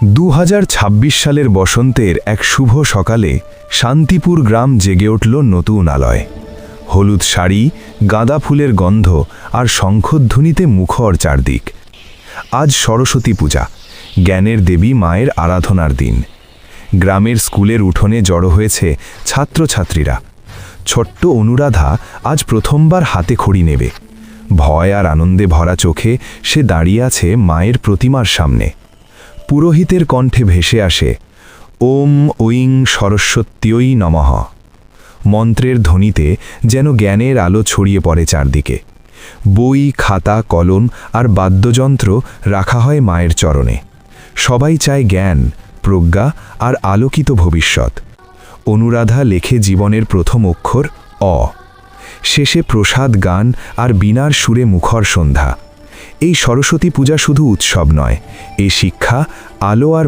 দু হাজার ছাব্বিশ সালের বসন্তের এক শুভ সকালে শান্তিপুর গ্রাম জেগে উঠল নতুন আলয়। হলুদ শাড়ি, গাঁদা ফুলের গন্ধ আর শঙ্খধ্বনিতে মুখর চারদিক। আজ সরস্বতী পূজা, জ্ঞানের দেবী মায়ের আরাধনার দিন। গ্রামের স্কুলের উঠোনে জড়ো হয়েছে ছাত্রছাত্রীরা। ছোট্ট অনুরাধা আজ প্রথমবার হাতে খড়ি নেবে। ভয় আর আনন্দে ভরা চোখে সে দাঁড়িয়ে আছে মায়ের প্রতিমার সামনে। পুরোহিতের কণ্ঠে ভেসে আসে, ওম ঐং সরস্বত্যই নমঃ। মন্ত্রের ধ্বনিতে যেন জ্ঞানের আলো ছড়িয়ে পড়ে চারদিকে। বই, খাতা, কলম আর বাদ্যযন্ত্র রাখা হয় মায়ের চরণে। সবাই চায় জ্ঞান, প্রজ্ঞা আর আলোকিত ভবিষ্যৎ। অনুরাধা লেখে জীবনের প্রথম অক্ষর অ। শেষে প্রসাদ, গান আর বিনার সুরে মুখর সন্ধ্যা। এই সরস্বতী পূজা শুধু উৎসব নয় এ শিক্ষা আলো আর